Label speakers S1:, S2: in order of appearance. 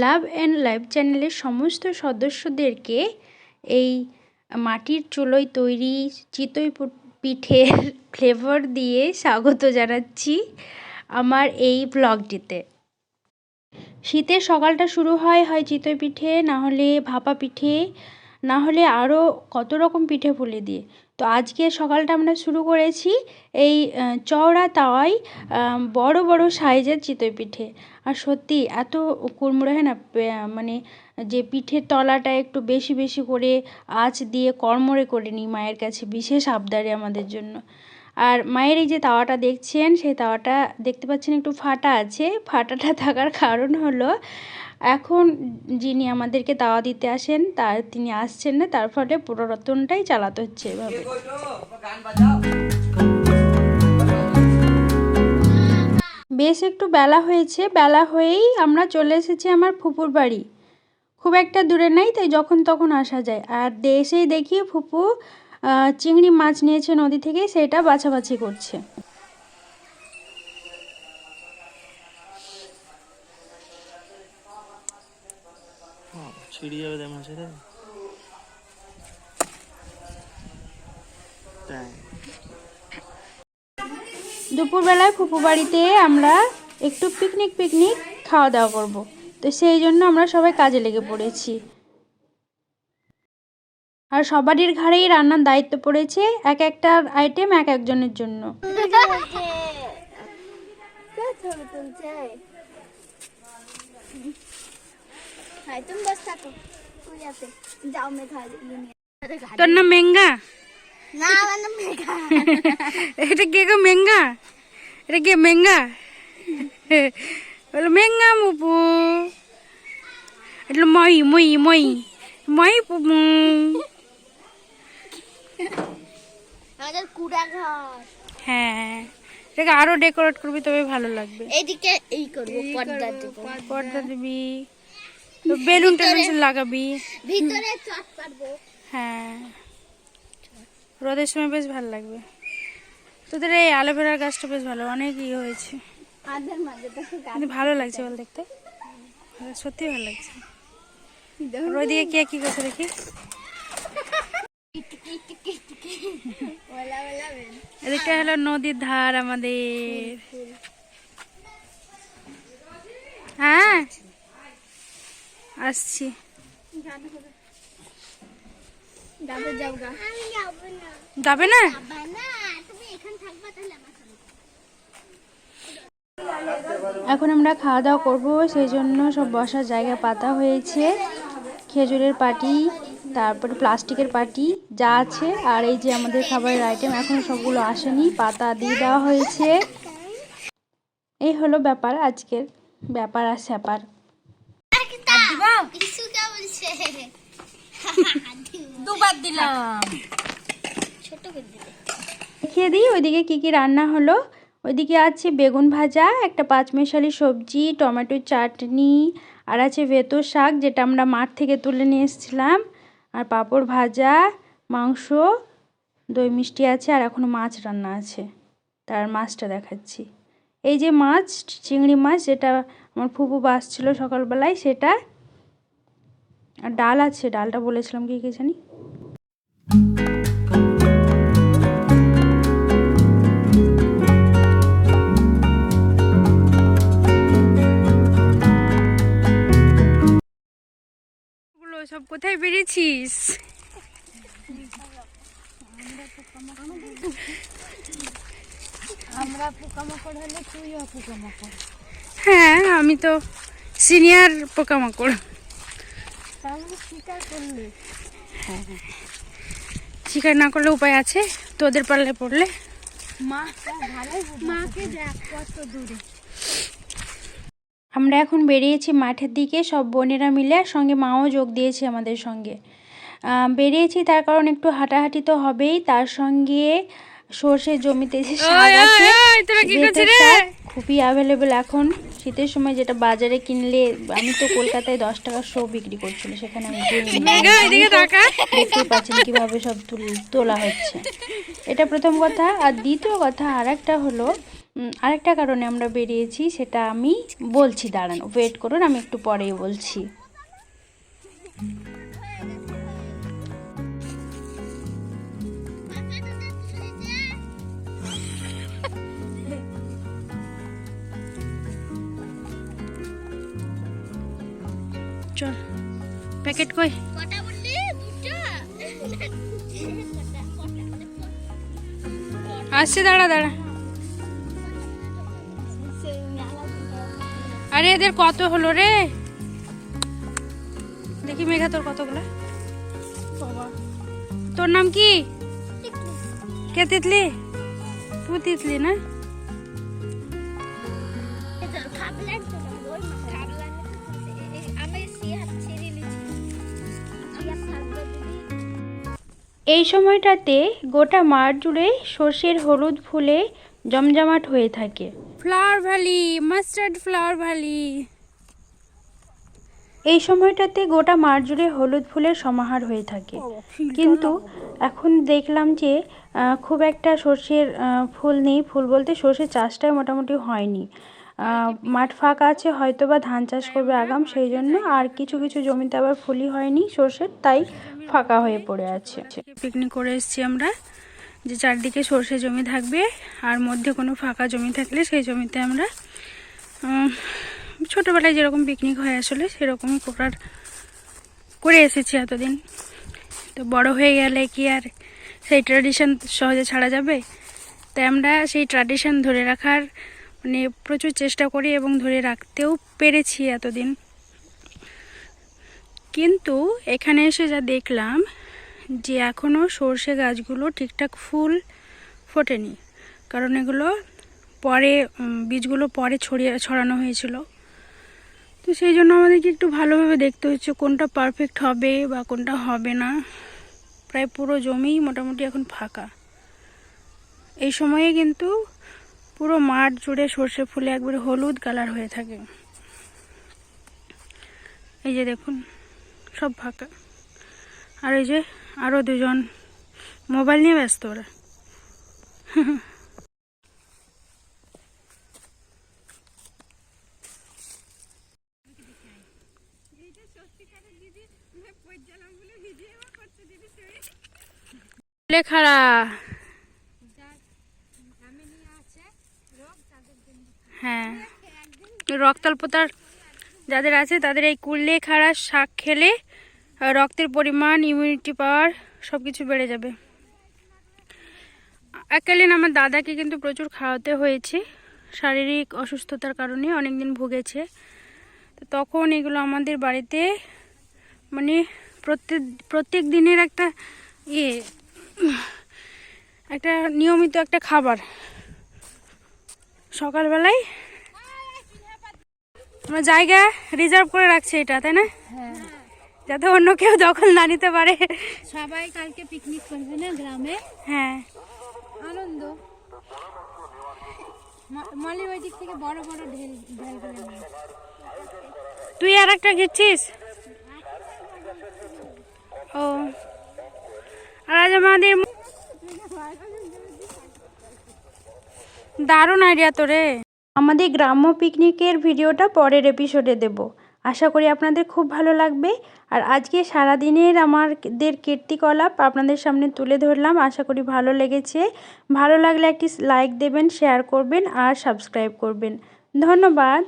S1: Love and live চ্যানেলের সমস্ত সদস্যদেরকে এই মাটির চুলোয় তৈরি চিতই পিঠের ফ্লেভার দিয়ে স্বাগত জানাচ্ছি আমার এই ব্লগটিতে শীতের সকালটা শুরু হয় হয় চিতই পিঠে না হলে ভাপা পিঠে না হলে আরও কত রকম পিঠে পুলি দিয়ে। তো আজকে সকালটা আমরা শুরু করেছি এই চওড়া তাওয়ায় আহ, বড় বড় সাইজের চিতই পিঠে। আর সত্যি এত কুড়মুড়ে হয় না মানে যে পিঠের তলাটা একটু বেশি বেশি করে আঁচ দিয়ে কড়মড়ে করে নিই মায়ের কাছে বিশেষ আবদারে আমাদের জন্য। আর মায়ের এই যে তাওয়াটা দেখছেন, সেই তাওয়াটা দেখতে পাচ্ছেন একটু ফাটা আছে। ফাটাটা থাকার কারণ হলো, এখন যিনি আমাদেরকে তাওয়া দিতে আসেন, তার তিনি আসছেন না, তার ফলে পুরো রতনটাই চালাতে হচ্ছে এভাবে। বেশ একটু বেলা হয়েছে, বেলা হয়েই আমরা চলে এসেছি আমার ফুপুর বাড়ি। খুব একটা দূরে নাই, তাই যখন তখন আসা যায়। আর দেশেই দেখি ফুপু চিংড়ি মাছ নিয়েছে নদী থেকে, সেটা বাছাবাছি করছে।
S2: ছিড়ি যাবে মাছের? তাই।
S1: দুপুরবেলায় ফুপু বাড়িতে আমরা একটু পিকনিক পিকনিক খাওয়া দাওয়া করব। তো সেই জন্য আমরা সবাই কাজে লেগে পড়েছি। আর সবারই ঘাড়েই রান্নার দায়িত্ব পড়েছে এক একটা আইটেম এক একজনের জন্য। তোর নাম মেঙ্গা এটা কে গো মেঙ্গা এটা কে মেঙ্গা বলো মেঙ্গা মুপু এটা মই মই মই মই পুপু
S3: আমাদের কুড়া ঘর
S1: হ্যাঁ এটাকে আরও ডেকোরেট করবি তবে ভালো লাগবে
S3: এইদিকে এই করব পর্দা দেব
S1: পর্দা দিবি বেলুন টেলুন লাগাবি
S3: ভিতরে চট পারব
S1: হ্যাঁ রোদের সময় বেশ ভালো লাগবে। তোদের এই অ্যালোভেরার গাছটা বেশ ভালো অনেক ইয়ে হয়েছে। কিন্তু ভালো লাগছে বল দেখতে। ভালো- সত্যি ভালো লাগছে। ওইদিকে কে কি করছে দেখি। এদিকটা হলো নদীর ধার আমাদের। হ্যাঁ আসছি।
S3: যাবে না। এখানে আমার সাথে।
S1: এখন আমরা খাওয়া দাওয়া করব সেই জন্য সব বসার জায়গা পাতা হয়েছে খেজুরের পাটি তারপরে প্লাস্টিকের পাটি যা আছে আর এই যে আমাদের খাবারের আইটেম এখন সবগুলো আসেনি পাতা দিয়ে দেওয়া হয়েছে। এই হলো ব্যাপার আজকের ব্যাপার আর স্যাপার।
S3: বলছে।
S1: দুবার দিলাম।
S3: ছোট করে দিলে।
S1: দেখিয়ে দিই ওইদিকে কি কি রান্না হলো। ওইদিকে আছে বেগুন ভাজা একটা পাঁচমেশালি সবজি টমেটো চাটনি আর আছে ভেতো শাক যেটা আমরা মাঠ থেকে তুলে নিয়ে এসেছিলাম। আর পাঁপড় ভাজা মাংস দই মিষ্টি আছে আর এখনও মাছ রান্না আছে। তার মাছটা দেখাচ্ছি। এই যে মাছ চিংড়ি মাছ যেটা আমার ফুপু বাসছিল সকালবেলায় সেটা আর ডাল আছে ডালটা বলেছিলাম কি কি জানি? কোথায় বেরিয়েছিস?
S3: আমরা পোকামাকড় হলে তুইও পোকামাকড়।
S1: হ্যাঁ আমি তো সিনিয়র পোকামাকড়। শিকার না করলে উপায় আছে? তোদের পাল্লে পড়লে?
S3: মা মাকে দেখ কত দূরে।
S1: আমরা এখন বেরিয়েছি মাঠের দিকে সব বোনেরা মিলে আর সঙ্গে মাও যোগ দিয়েছে আমাদের সঙ্গে। বেরিয়েছি তার কারণ একটু হাঁটাহাঁটি তো হবেই তার সঙ্গে সর্ষে জমিতে যে শাক আছে খুবই অ্যাভেলেবেল এখন। শীতের সময় যেটা বাজারে কিনলে আমি তো কলকাতায় দশ টাকা শো বিক্রি করছিল সেখানে আমি দেখতে পাচ্ছেন কীভাবে সব তুল- তোলা হচ্ছে। এটা প্রথম কথা। আর দ্বিতীয় কথা আরেকটা হলো আরেকটা কারণে আমরা বেরিয়েছি সেটা আমি বলছি দাঁড়ান ওয়েট করুন আমি একটু পরেই বলছি। চল প্যাকেট কই? আসছে দাঁড়া দাঁড়া। আরে এদের কত হলো রে? দেখি মেঘা তোর কতগুলো। তোর নাম কি? কে তিতলি? তুই তিতলি না? এই সময়টাতে গোটা মাঠ জুড়ে সর্ষের হলুদ ফুলে জমজমাট হয়ে থাকে। Flower valley mustard flower valley এই সময়টাতে গোটা মাঠ জুড়ে হলুদ ফুলের সমাহার হয়ে থাকে। কিন্তু এখন দেখলাম যে খুব একটা সর্ষের ফুল নেই। ফুল বলতে সর্ষের চাষটাই মোটামুটি হয়নি। মাঠ ফাঁকা আছে হয়তো বা ধান চাষ করবে আগাম সেই জন্য আর কিছু কিছু জমিতে আবার ফুলই হয়নি সর্ষের তাই ফাঁকা হয়ে পড়ে আছে। পিকনিক করে এসেছি আমরা যে চারদিকে সর্ষে জমি থাকবে আর মধ্যে কোনো ফাঁকা জমি থাকলে সেই জমিতে আমরা ছোটোবেলায় যেরকম পিকনিক হয় আসলে সেরকমই করার করে এসেছি এতদিন। তো বড় হয়ে গেলে কি আর সেই ট্র্যাডিশন সহজে ছাড়া যাবে? তাই আমরা সেই ট্র্যাডিশন ধরে রাখার মানে প্রচুর চেষ্টা করি এবং ধরে রাখতেও পেরেছি এতদিন। কিন্তু এখানে এসে যা দেখলাম যে এখনও সর্ষে গাছগুলো ঠিকঠাক ফুল ফোটেনি। কারণ এগুলো পরে বীজগুলো পরে ছড়িয়ে, ছড়ানো হয়েছিল। তো সেই জন্য আমাদেরকে একটু ভালোভাবে দেখতে হচ্ছে কোনটা পারফেক্ট হবে বা কোনটা হবে না। প্রায় পুরো জমিই মোটামুটি এখন ফাঁকা। এই সময়ে কিন্তু পুরো মাঠ জুড়ে সর্ষে ফুলে একবারে হলুদ কালার হয়ে থাকে। এই যে দেখুন, সব ফাঁকা। আর এই যে আরও দুজন মোবাইল নিয়ে ব্যস্ত ওরা। লেখারা হ্যাঁ। রক্তাল্পতার যাদের আছে, তাদের এই কুল্লে, খাড়া, শাক খেলে রক্তের পরিমাণ ইমিউনিটি পাওয়ার সব কিছু বেড়ে যাবে। এককালীন আমার দাদাকে কিন্তু প্রচুর খাওয়াতে হয়েছে। শারীরিক অসুস্থতার কারণে অনেক দিন ভুগেছে। তো তখন এগুলো আমাদের বাড়িতে মানে প্রত্যেক প্রত্যেক দিনের একটা ইয়ে একটা নিয়মিত একটা খাবার সকালবেলায়? আমরা জায়গা রিজার্ভ করে রাখছি এটা তাই না? যাতে অন্য কেউ দখল না নিতে পারে।
S4: সবাই কালকে পিকনিক করবে না গ্রামে?
S1: হ্যাঁ।
S4: আনন্দ। মলি ওই দিক থেকে বড় বড় ঢেল ঢেল করে
S1: তুই আর একটা ঘিরছিস? ও। আর আজ আমাদের দারুণ আইডিয়া তো রে। আমাদের গ্রাম্য পিকনিকের ভিডিওটা পরের এপিসোডে দেব। আশা করি আপনাদের খুব ভালো লাগবে। আর আজকে সারাদিনের আমাদের কীর্তিকলাপ আপনাদের সামনে তুলে ধরলাম। আশা করি ভালো লেগেছে। ভালো লাগলে একটি লাইক দেবেন শেয়ার করবেন আর সাবস্ক্রাইব করবেন। ধন্যবাদ।